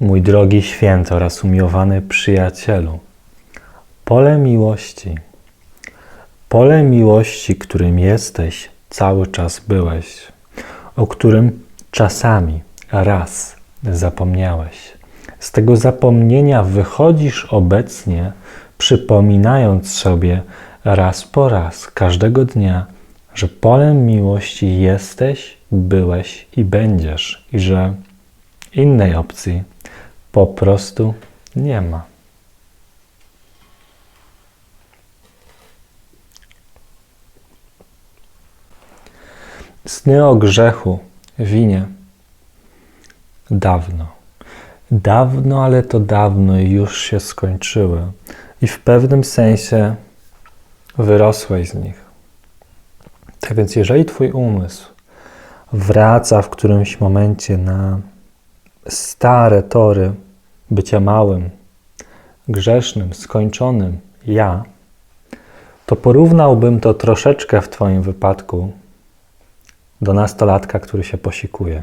Mój drogi święty oraz umiłowany przyjacielu, pole miłości, pole miłości, którym jesteś, cały czas byłeś, o którym czasami raz zapomniałeś. Z tego zapomnienia wychodzisz obecnie, przypominając sobie raz po raz, każdego dnia, że polem miłości jesteś, byłeś i będziesz, i że innej opcji po prostu nie ma. Sny o grzechu, winie. Dawno. Dawno, ale to dawno już się skończyły. I w pewnym sensie wyrosłeś z nich. Tak więc, jeżeli Twój umysł wraca w którymś momencie na stare tory bycia małym, grzesznym, skończonym ja, to porównałbym to troszeczkę w Twoim wypadku do nastolatka, który się posikuje.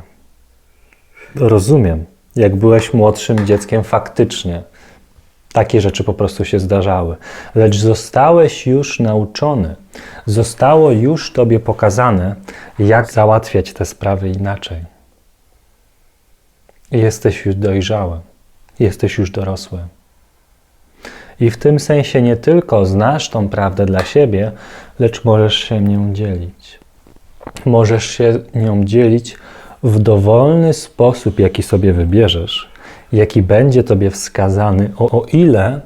Rozumiem, jak byłeś młodszym dzieckiem, faktycznie takie rzeczy po prostu się zdarzały, lecz zostałeś już nauczony, zostało już Tobie pokazane, jak załatwiać te sprawy inaczej. Jesteś już dojrzały, jesteś już dorosły. I w tym sensie nie tylko znasz tą prawdę dla siebie, lecz możesz się nią dzielić. Możesz się nią dzielić w dowolny sposób, jaki sobie wybierzesz, jaki będzie Tobie wskazany, o, o ile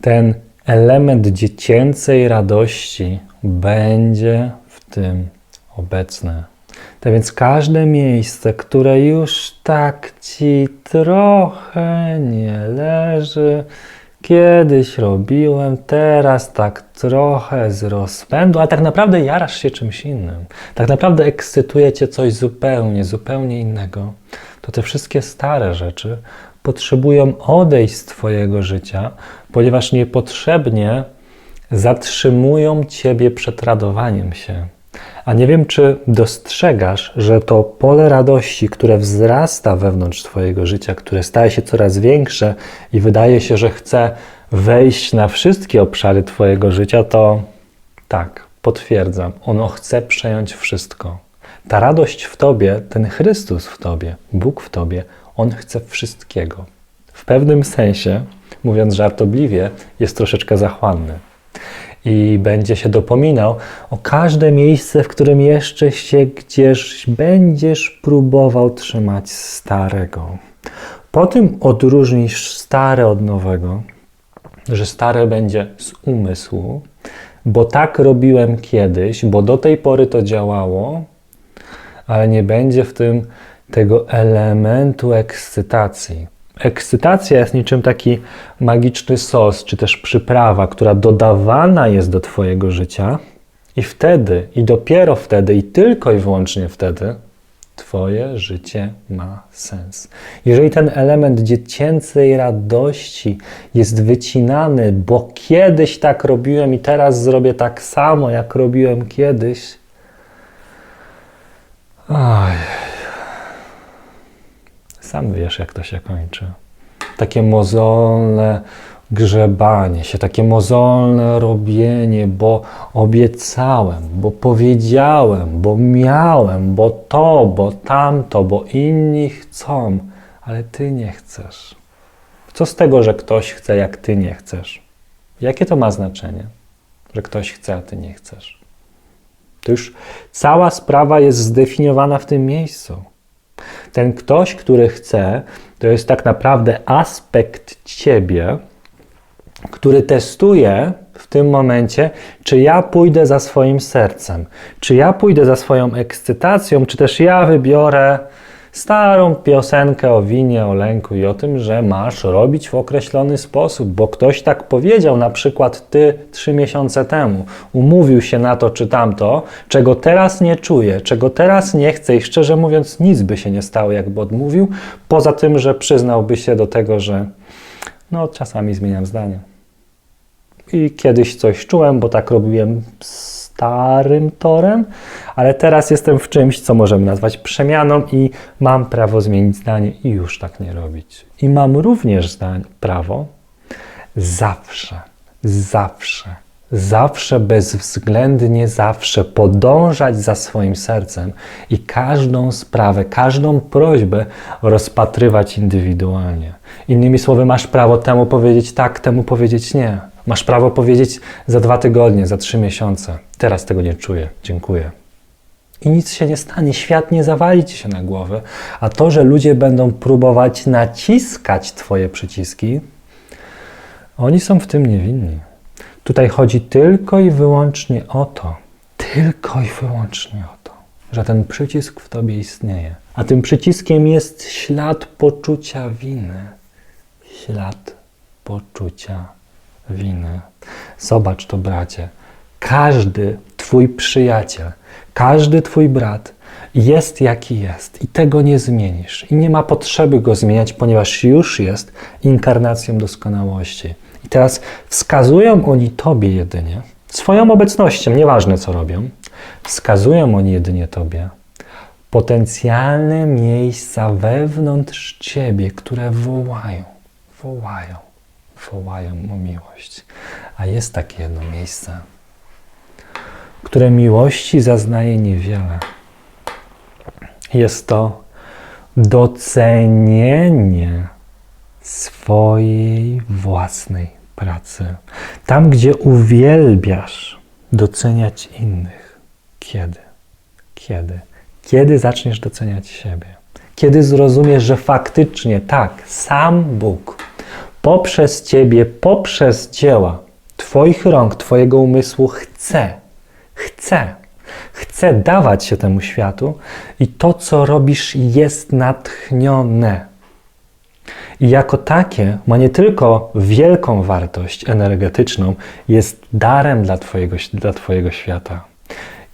ten element dziecięcej radości będzie w tym obecny. Tak więc każde miejsce, które już tak Ci trochę nie leży, kiedyś robiłem, teraz tak trochę z rozpędu, a tak naprawdę jarasz się czymś innym. Tak naprawdę ekscytuje Cię coś zupełnie, zupełnie innego. To te wszystkie stare rzeczy potrzebują odejść z Twojego życia, ponieważ niepotrzebnie zatrzymują Ciebie przed radowaniem się. A nie wiem, czy dostrzegasz, że to pole radości, które wzrasta wewnątrz Twojego życia, które staje się coraz większe i wydaje się, że chce wejść na wszystkie obszary Twojego życia, to tak, potwierdzam, ono chce przejąć wszystko. Ta radość w Tobie, ten Chrystus w Tobie, Bóg w Tobie, On chce wszystkiego. W pewnym sensie, mówiąc żartobliwie, jest troszeczkę zachłanny i będzie się dopominał o każde miejsce, w którym jeszcze się gdzieś będziesz próbował trzymać starego. Po tym odróżnisz stare od nowego, że stare będzie z umysłu, bo tak robiłem kiedyś, bo do tej pory to działało, ale nie będzie w tym tego elementu ekscytacji. Ekscytacja jest niczym taki magiczny sos, czy też przyprawa, która dodawana jest do Twojego życia, i wtedy, i dopiero wtedy, i tylko i wyłącznie wtedy, Twoje życie ma sens. Jeżeli ten element dziecięcej radości jest wycinany, bo kiedyś tak robiłem i teraz zrobię tak samo, jak robiłem kiedyś. Oj. Sam wiesz, jak to się kończy. Takie mozolne grzebanie się, takie mozolne robienie, bo obiecałem, bo powiedziałem, bo miałem, bo to, bo tamto, bo inni chcą, ale ty nie chcesz. Co z tego, że ktoś chce, jak ty nie chcesz? Jakie to ma znaczenie, że ktoś chce, a ty nie chcesz? To już cała sprawa jest zdefiniowana w tym miejscu. Ten ktoś, który chce, to jest tak naprawdę aspekt ciebie, który testuje w tym momencie, czy ja pójdę za swoim sercem, czy ja pójdę za swoją ekscytacją, czy też ja wybiorę starą piosenkę o winie, o lęku i o tym, że masz robić w określony sposób, bo ktoś tak powiedział, na przykład ty trzy miesiące temu, umówił się na to czy tamto, czego teraz nie czuję, czego teraz nie chcę i szczerze mówiąc nic by się nie stało, jakby odmówił, poza tym, że przyznałby się do tego, że no czasami zmieniam zdanie. I kiedyś coś czułem, bo tak robiłem starym torem, ale teraz jestem w czymś, co możemy nazwać przemianą i mam prawo zmienić zdanie i już tak nie robić. I mam również zdań, prawo zawsze, zawsze, zawsze bezwzględnie zawsze podążać za swoim sercem i każdą sprawę, każdą prośbę rozpatrywać indywidualnie. Innymi słowy, masz prawo temu powiedzieć tak, temu powiedzieć nie. Masz prawo powiedzieć za dwa tygodnie, za trzy miesiące. Teraz tego nie czuję. Dziękuję. I nic się nie stanie, świat nie zawali ci się na głowę. A to, że ludzie będą próbować naciskać Twoje przyciski, oni są w tym niewinni. Tutaj chodzi tylko i wyłącznie o to, tylko i wyłącznie o to, że ten przycisk w tobie istnieje. A tym przyciskiem jest ślad poczucia winy. Ślad poczucia winy. Zobacz to, bracie. Każdy twój przyjaciel, każdy twój brat jest jaki jest i tego nie zmienisz. I nie ma potrzeby go zmieniać, ponieważ już jest inkarnacją doskonałości. I teraz wskazują oni Tobie jedynie, swoją obecnością, nieważne co robią, wskazują oni jedynie Tobie potencjalne miejsca wewnątrz Ciebie, które wołają, wołają, wołają o miłość. A jest takie jedno miejsce, które miłości zaznaje niewiele. Jest to docenienie swojej własnej pracy. Tam, gdzie uwielbiasz doceniać innych. Kiedy? Kiedy? Kiedy zaczniesz doceniać siebie? Kiedy zrozumiesz, że faktycznie tak, sam Bóg poprzez Ciebie, poprzez dzieła Twoich rąk, Twojego umysłu chce, chce, chce dawać się temu światu i to, co robisz, jest natchnione i jako takie ma nie tylko wielką wartość energetyczną, jest darem dla twojego, dla twojego świata.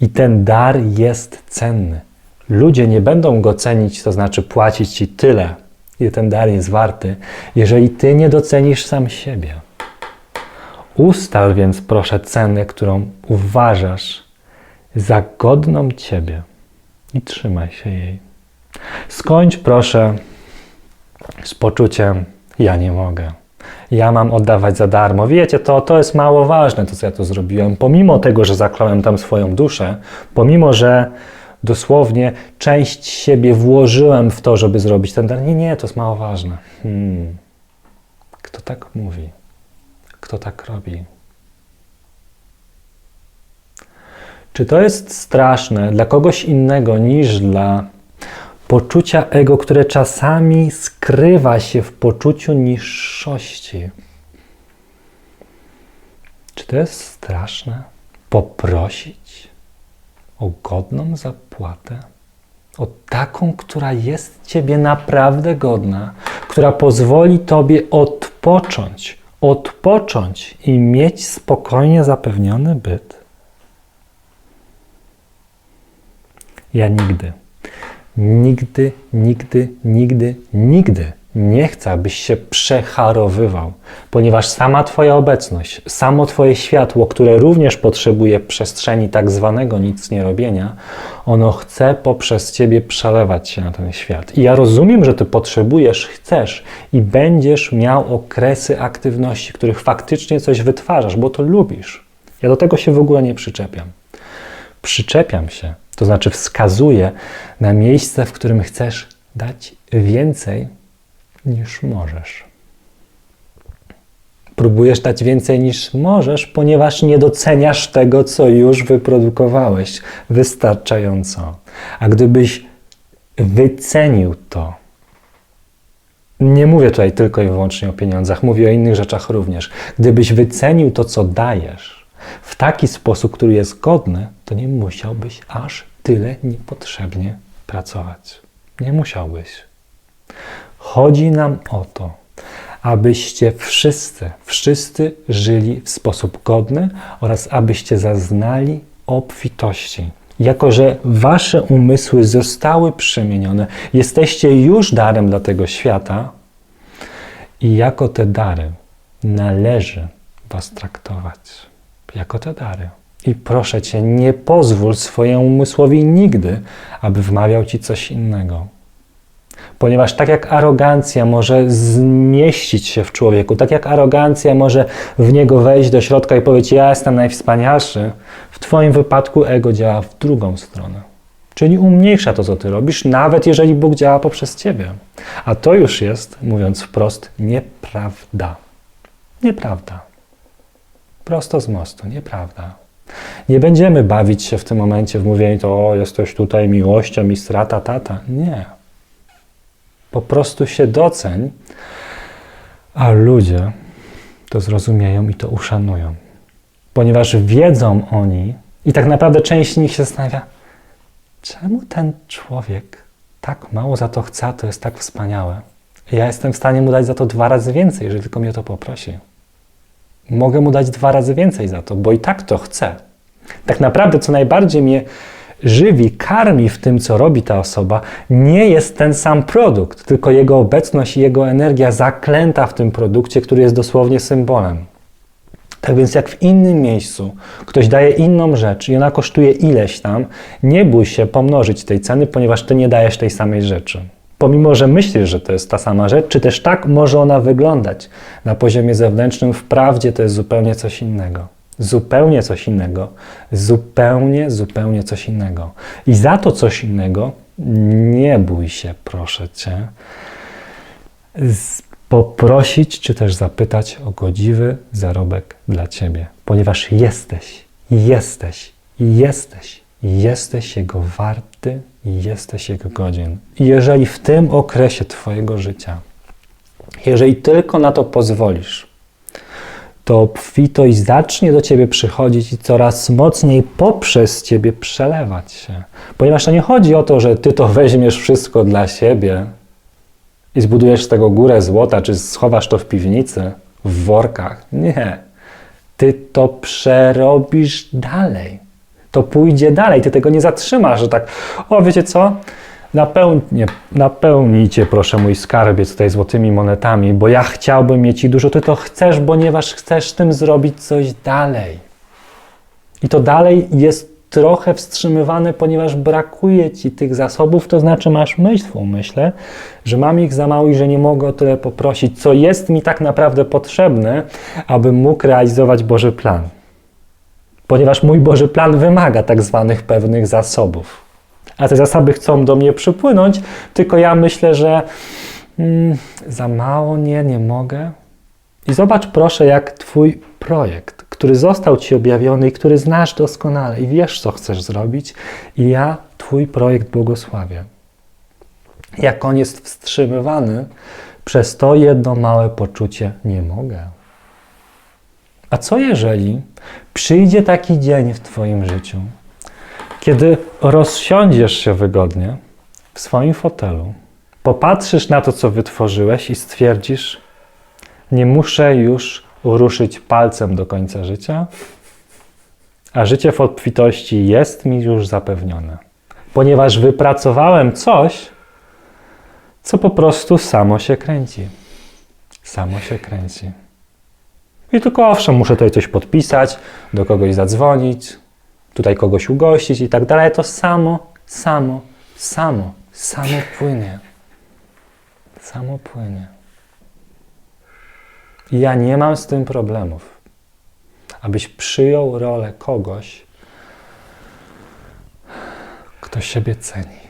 I ten dar jest cenny. Ludzie nie będą go cenić, to znaczy płacić ci tyle, ile ten dar jest warty, jeżeli ty nie docenisz sam siebie. Ustal więc proszę cenę, którą uważasz za godną ciebie i trzymaj się jej. Skończ proszę z poczuciem ja nie mogę. Ja mam oddawać za darmo. Wiecie, to, to jest mało ważne, to co ja tu zrobiłem. Pomimo tego, że zakląłem tam swoją duszę, pomimo, że dosłownie część siebie włożyłem w to, żeby zrobić ten dar. Nie, nie, to jest mało ważne. Hmm. Kto tak mówi? Kto tak robi? Czy to jest straszne dla kogoś innego niż dla poczucia ego, które czasami skrywa się w poczuciu niższości. Czy to jest straszne? Poprosić o godną zapłatę? O taką, która jest Ciebie naprawdę godna, która pozwoli Tobie odpocząć, odpocząć i mieć spokojnie zapewniony byt? Ja nigdy Nigdy, nigdy, nigdy, nigdy nie chcę, abyś się przecharowywał, ponieważ sama Twoja obecność, samo Twoje światło, które również potrzebuje przestrzeni tak zwanego nic nie robienia, ono chce poprzez Ciebie przelewać się na ten świat. I ja rozumiem, że Ty potrzebujesz, chcesz i będziesz miał okresy aktywności, których faktycznie coś wytwarzasz, bo to lubisz. Ja do tego się w ogóle nie przyczepiam. Przyczepiam się to znaczy wskazuje na miejsce, w którym chcesz dać więcej niż możesz. Próbujesz dać więcej niż możesz, ponieważ nie doceniasz tego, co już wyprodukowałeś wystarczająco. A gdybyś wycenił to, nie mówię tutaj tylko i wyłącznie o pieniądzach, mówię o innych rzeczach również. Gdybyś wycenił to, co dajesz, w taki sposób, który jest godny, to nie musiałbyś aż tyle niepotrzebnie pracować. Nie musiałbyś. Chodzi nam o to, abyście wszyscy, wszyscy żyli w sposób godny oraz abyście zaznali obfitości. Jako, że wasze umysły zostały przemienione, jesteście już darem dla tego świata i jako te dary należy was traktować. Jako te dary. I proszę cię, nie pozwól swojemu umysłowi nigdy, aby wmawiał ci coś innego. Ponieważ tak jak arogancja może zmieścić się w człowieku, tak jak arogancja może w niego wejść do środka i powiedzieć: Ja jestem najwspanialszy, w Twoim wypadku ego działa w drugą stronę. Czyli umniejsza to, co Ty robisz, nawet jeżeli Bóg działa poprzez Ciebie. A to już jest, mówiąc wprost, nieprawda. Nieprawda. Prosto z mostu, nieprawda. Nie będziemy bawić się w tym momencie w mówienie to, o, jesteś tutaj miłością i strata, tata. Nie. Po prostu się doceń, a ludzie to zrozumieją i to uszanują. Ponieważ wiedzą oni, i tak naprawdę część z nich się zastanawia, czemu ten człowiek tak mało za to chce, to jest tak wspaniałe. Ja jestem w stanie mu dać za to dwa razy więcej, jeżeli tylko mnie o to poprosi. Mogę mu dać dwa razy więcej za to, bo i tak to chcę. Tak naprawdę, co najbardziej mnie żywi, karmi w tym, co robi ta osoba, nie jest ten sam produkt, tylko jego obecność i jego energia zaklęta w tym produkcie, który jest dosłownie symbolem. Tak więc, jak w innym miejscu ktoś daje inną rzecz i ona kosztuje ileś tam, nie bój się pomnożyć tej ceny, ponieważ ty nie dajesz tej samej rzeczy. Pomimo, że myślisz, że to jest ta sama rzecz, czy też tak może ona wyglądać na poziomie zewnętrznym, wprawdzie to jest zupełnie coś innego. Zupełnie coś innego. Zupełnie, zupełnie coś innego. I za to coś innego nie bój się, proszę cię, poprosić czy też zapytać o godziwy zarobek dla ciebie, ponieważ jesteś, jesteś, jesteś, jesteś jego warty i jesteś jego godzien. I jeżeli w tym okresie twojego życia, jeżeli tylko na to pozwolisz, to obfitość zacznie do ciebie przychodzić i coraz mocniej poprzez ciebie przelewać się. Ponieważ to nie chodzi o to, że ty to weźmiesz wszystko dla siebie i zbudujesz z tego górę złota, czy schowasz to w piwnicy, w workach. Nie. Ty to przerobisz dalej. To pójdzie dalej. Ty tego nie zatrzymasz, że tak, o wiecie co? Napełnie, napełnijcie proszę mój skarbiec tutaj złotymi monetami, bo ja chciałbym mieć ich dużo. Ty to chcesz, ponieważ chcesz tym zrobić coś dalej. I to dalej jest trochę wstrzymywane, ponieważ brakuje ci tych zasobów, to znaczy masz myśl w umyśle, że mam ich za mało i że nie mogę o tyle poprosić, co jest mi tak naprawdę potrzebne, abym mógł realizować Boży plan. Ponieważ mój Boży plan wymaga tak zwanych pewnych zasobów. A te zasoby chcą do mnie przypłynąć, tylko ja myślę, że mm, za mało, nie, nie mogę. I zobacz proszę, jak Twój projekt, który został Ci objawiony i który znasz doskonale i wiesz, co chcesz zrobić, i ja Twój projekt błogosławię. Jak on jest wstrzymywany przez to jedno małe poczucie, nie mogę. A co jeżeli przyjdzie taki dzień w Twoim życiu, kiedy rozsiądziesz się wygodnie w swoim fotelu, popatrzysz na to, co wytworzyłeś i stwierdzisz, nie muszę już ruszyć palcem do końca życia, a życie w obfitości jest mi już zapewnione, ponieważ wypracowałem coś, co po prostu samo się kręci. Samo się kręci. I tylko owszem, muszę tutaj coś podpisać, do kogoś zadzwonić, tutaj kogoś ugościć i tak dalej. ale To samo, samo, samo, samo płynie. Samo płynie. I ja nie mam z tym problemów. Abyś przyjął rolę kogoś, kto siebie ceni.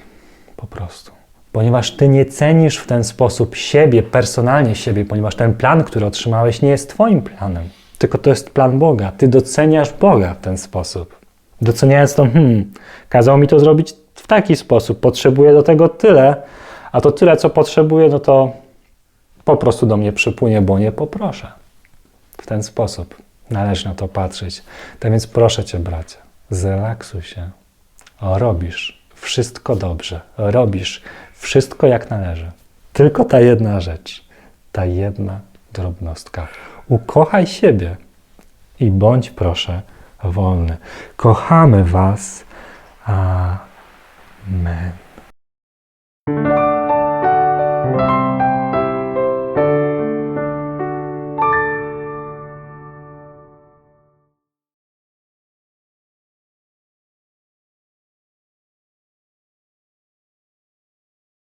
Po prostu. Ponieważ ty nie cenisz w ten sposób siebie, personalnie siebie, ponieważ ten plan, który otrzymałeś, nie jest twoim planem, tylko to jest plan Boga. Ty doceniasz Boga w ten sposób. Doceniając to, hmm, kazał mi to zrobić w taki sposób, potrzebuję do tego tyle, a to tyle, co potrzebuję, no to po prostu do mnie przypłynie, bo nie poproszę. W ten sposób należy na to patrzeć. Tak więc proszę Cię, bracie, zrelaksuj się. O, robisz wszystko dobrze. Robisz wszystko jak należy. Tylko ta jedna rzecz, ta jedna drobnostka. Ukochaj siebie i bądź proszę wolny. Kochamy Was. Amen.